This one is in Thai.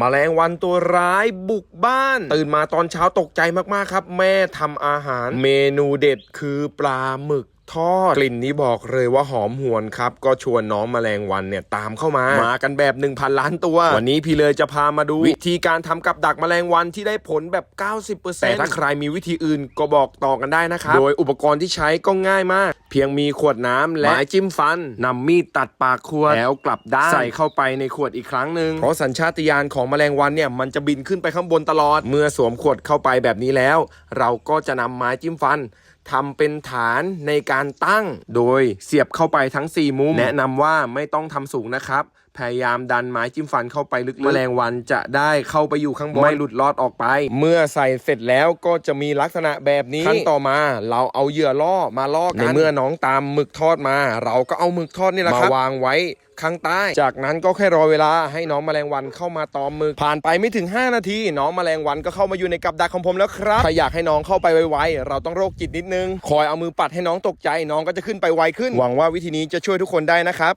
มแมลงวันตัวร้ายบุกบ้าน ตื่นมาตอนเช้าตกใจมากๆครับ แม่ทำอาหาร เมนูเด็ดคือปลาหมึกทอดกลิ่นนี้บอกเลยว่าหอมหวนครับ ก็ชวนน้องแมลงวันเนี่ยตามเข้ามา มากันแบบ 1,000 ล้านตัว วันนี้พี่เลยจะพามาดู วิธีการทำกับดักแมลงวันที่ได้ผลแบบ 90%แต่ถ้าใครมีวิธีอื่นก็บอกต่อกันได้นะครับโดยอุปกรณ์ที่ใช้ก็ง่ายมาก พียงมีขวดน้ำและไม้จิ้มฟันนำมีดตัดปากขวดแล้วกลับด้านใส่เข้าไปในขวดอีกครั้งหนึ่งเพราะสัญชาตญาณของแมลงวันเนี่ยมันจะบินขึ้นไปข้างบนตลอด เมื่อสวมขวดเข้าไปแบบนี้แล้ว เราก็จะนำไม้จิ้มฟัน ทำเป็นฐานในการตั้ง โดยเสียบเข้าไปทั้ง 4 มุม แนะนำว่าไม่ต้องทำสูงนะครับพยายามดันไม้จิ้มฟันเข้าไปลึกๆแมลงวันจะได้เข้าไปอยู่ข้างบนไม่หลุดลอดออกไป เมื่อใส่เสร็จแล้วก็จะมีลักษณะแบบนี้ขั้นต่อมาเราเอาเหยื่อล่อมาล่อกันในเมื่อน้องตามหมึกทอดมา เราก็เอาหมึกทอดนี่แหละครับมาวางไว้ข้างใต้ จากนั้นก็แค่รอเวลาให้น้องแมลงวันเข้ามาตอมมือผ่านไปไม่ถึง 5 นาที น้องแมลงวันก็เข้ามาอยู่ในกับดักของผมแล้วครับถ้าอยากให้น้องเข้าไปไวๆเราต้องโรคจิตนิดนึง คอยเอามือปัดให้น้องตกใจ น้องก็จะขึ้นไปไวขึ้น หวังว่าวิธีนี้จะช่วยทุกคนได้นะครับ